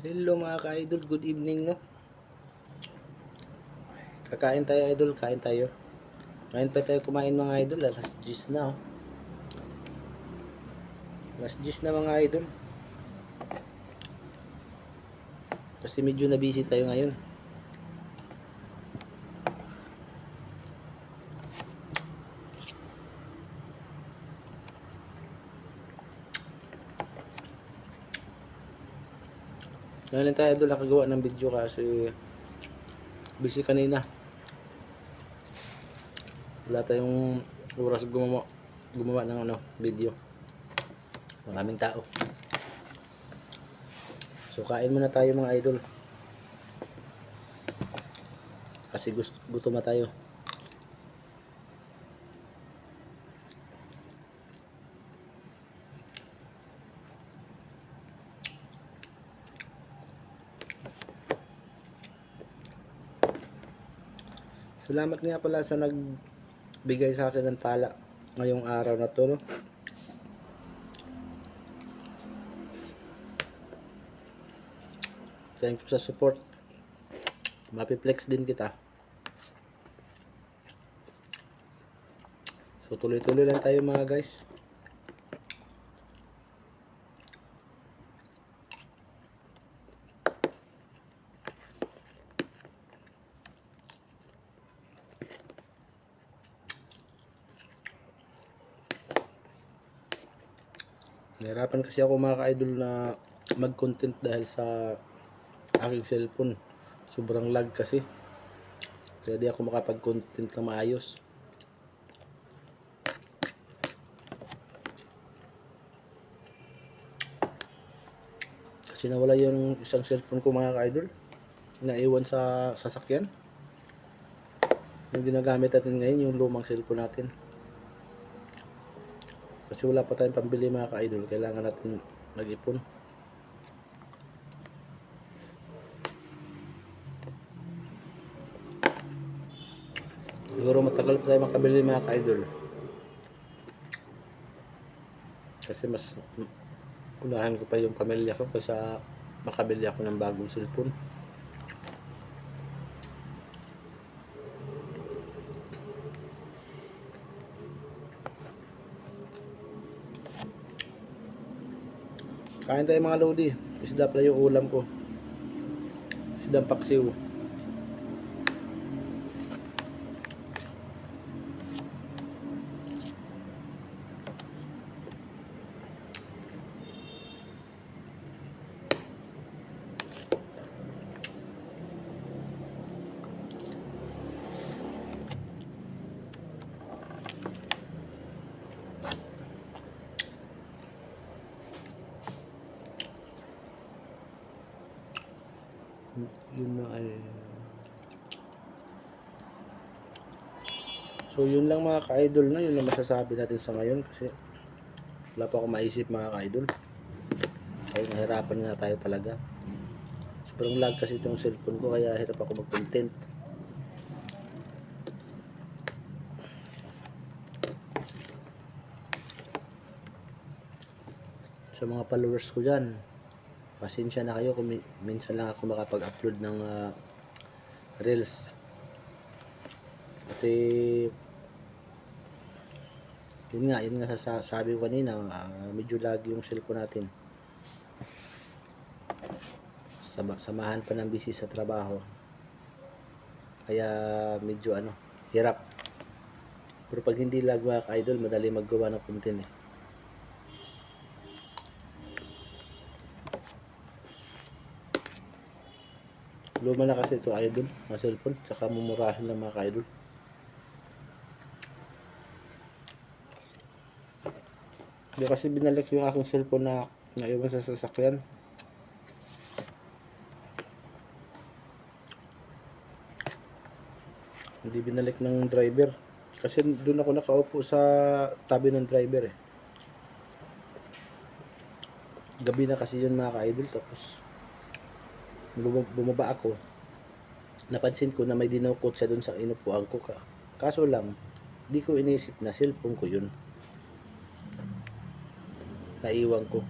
Hello mga ka-idol, good evening no. Kakain tayo idol, kain tayo. Ngayon pa tayo kumain mga idol, alas 10 na oh. Alas 10 na mga idol. Kasi medyo na busy tayo ngayon. Ngayon tayo idol nakagawa ng video kasi busy kanina. Wala tayong oras gumawa, gumawa ng ano, video. Maraming tao. So kain muna tayo mga idol. Kasi gusto, gutom tayo. Salamat nga pala sa nagbigay sa akin ng tala ngayong araw na to. No? Thank you sa support. Mapiplex din kita. So tuloy-tuloy lang tayo mga guys. Nahirapan kasi ako mga ka-idol na mag-content dahil sa aking cellphone. Sobrang lag kasi. Kaya di ako makapag-content na maayos. Kasi nawala yung isang cellphone ko mga ka-idol. Naiwan sa sasakyan. Yung ginagamit natin ngayon, yung lumang cellphone natin. Kasi wala pa tayong pambili mga ka-idol. Kailangan natin mag-ipon. Siguro matagal pa tayo makabili mga ka-idol. Kasi mas unahan ko pa yung pamilya ko kaysa makabili ako ng bagong cellphone. Kain tayo mga lodi. Isda pala yung ulam ko. Isdang paksiw. Yun na ay... So yun lang mga ka-idol na, yun lang masasabi natin sa ngayon kasi wala pa ako maisip mga ka-idol. Kaya nahirapan nga tayo talaga. Sobrang lag kasi itong cellphone ko kaya hirap ako mag-content. Sa mga followers ko dyan, pasensya na kayo kung mi- minsan lang ako makapag-upload ng ah, reels. Kasi yun nga, yun nga sa sabi ko kanina, ah, medyo lagi yung cellphone natin. Sama, samahan pa ng busy sa trabaho. Kaya medyo ano, hirap. Pero pag hindi lag mga ka-idol, madali maggawa ng content eh. Luma na kasi ito idol, na cellphone, saka mumurahin lang mga ka-idol. Hindi kasi binalik yung aking cellphone na naiwan sa sasakyan. Hindi binalik ng driver. Kasi doon ako nakaupo sa tabi ng driver eh. Gabi na kasi yun mga ka-idol. Tapos bum- bumaba ako. Napansin ko na may dinukot siya doon sa inupuan ko ka. Kaso lang, di ko inisip na cellphone ko yun. Naiwan ko.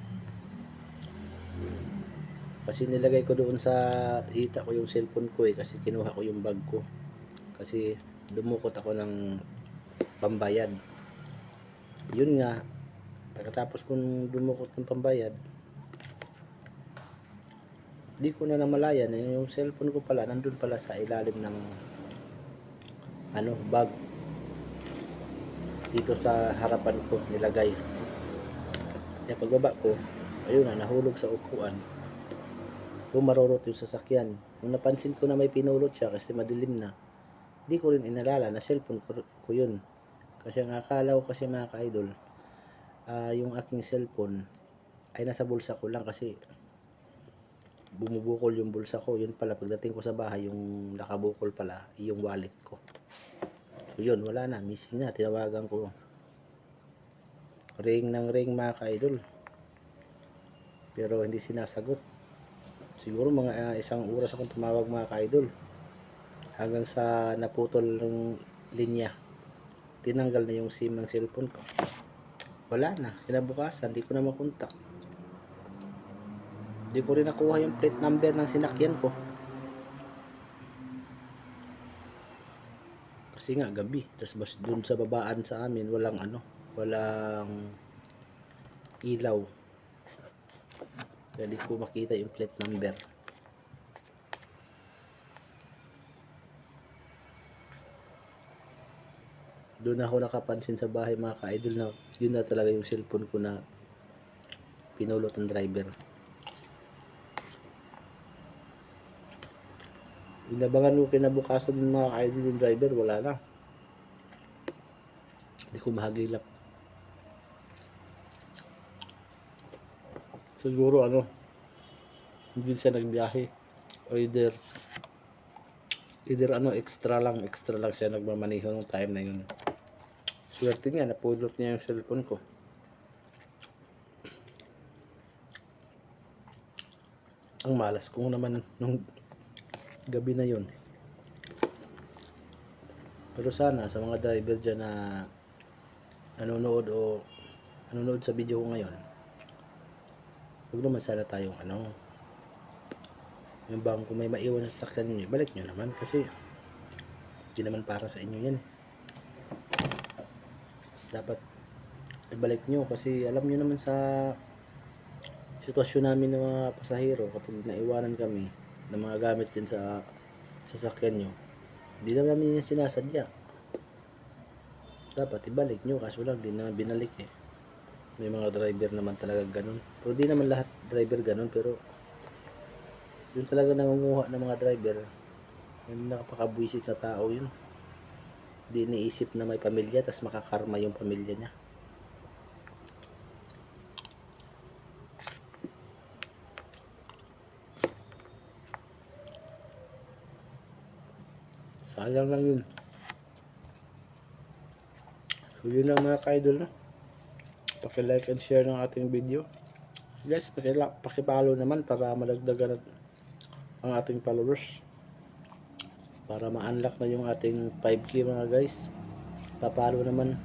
Kasi nilagay ko doon sa hita ko yung cellphone ko eh kasi kinuha ko yung bag ko. Kasi dumukot ako ng pambayad. Yun nga, pagkatapos kong dumukot ng pambayad, di ko na namalayan eh, yung cellphone ko pala nandun pala sa ilalim ng ano, bag dito sa harapan ko nilagay. Kaya pagbaba ko, ayun na, nahulog sa upuan. Bumarorot yung sasakyan. Nung napansin ko na may pinulot siya kasi madilim na, di ko rin inalala na cellphone ko, ko yun. Kasi ang akala ko kasi mga ka-idol, ah, yung aking cellphone ay nasa bulsa ko lang kasi bumubukol yung bulsa ko. Yun pala, pagdating ko sa bahay, yung nakabukol pala, yung wallet ko. So yun, wala na, missing na, tinawagan ko. Ring ng ring mga ka-idol. Pero hindi sinasagot. Siguro mga ah, isang oras akong tumawag mga ka-idol. Hanggang sa naputol ng linya. Tinanggal na yung SIM ng cellphone ko. Wala na, kinabukasan, di ko na makontak. Di ko rin nakuha yung plate number ng sinakyan ko. Kasi nga gabi, tas bas dun sa babaan sa amin walang ano, walang ilaw. Kaya ko makita yung plate number. Doon ako nakapansin sa bahay mga ka-idol na yun na talaga yung cellphone ko na pinulot ng driver. Inabangan ko kinabukasan ng mga ka-idol yung driver, wala na. Hindi ko mahagilap. Siguro ano, hindi siya nagbiyahe. O either, either ano, extra lang, extra lang siya nagmamaneho ng time na yun. Swerte niya, napulot niya yung cellphone ko. Ang malas kung naman nung gabi na yun. Pero sana sa mga driver dyan na nanonood o nanonood sa video ko ngayon, huwag naman sana tayong ano, yung bang kung may maiwan sa sasakyan nyo, balik nyo naman kasi hindi naman para sa inyo yan. eh. Dapat ibalik nyo kasi alam nyo naman sa sitwasyon namin ng mga pasahero kapag naiwanan kami ng mga gamit din sa sasakyan nyo, hindi naman namin yung sinasadya. Dapat ibalik nyo kaso lang di naman binalik eh. May mga driver naman talaga ganun. Pero di naman lahat driver ganun pero yun talaga nangunguha ng mga driver. Yung nakapakabwisit na tao yun. Di iniisip na may pamilya tas makakarma yung pamilya niya. Sayang lang yun. So yun lang mga ka-idol. Paki-like and share ng ating video. Guys, paki-follow naman para malagdagan at ang ating followers. Para ma-unlock na yung ating 5k mga guys. Papalo naman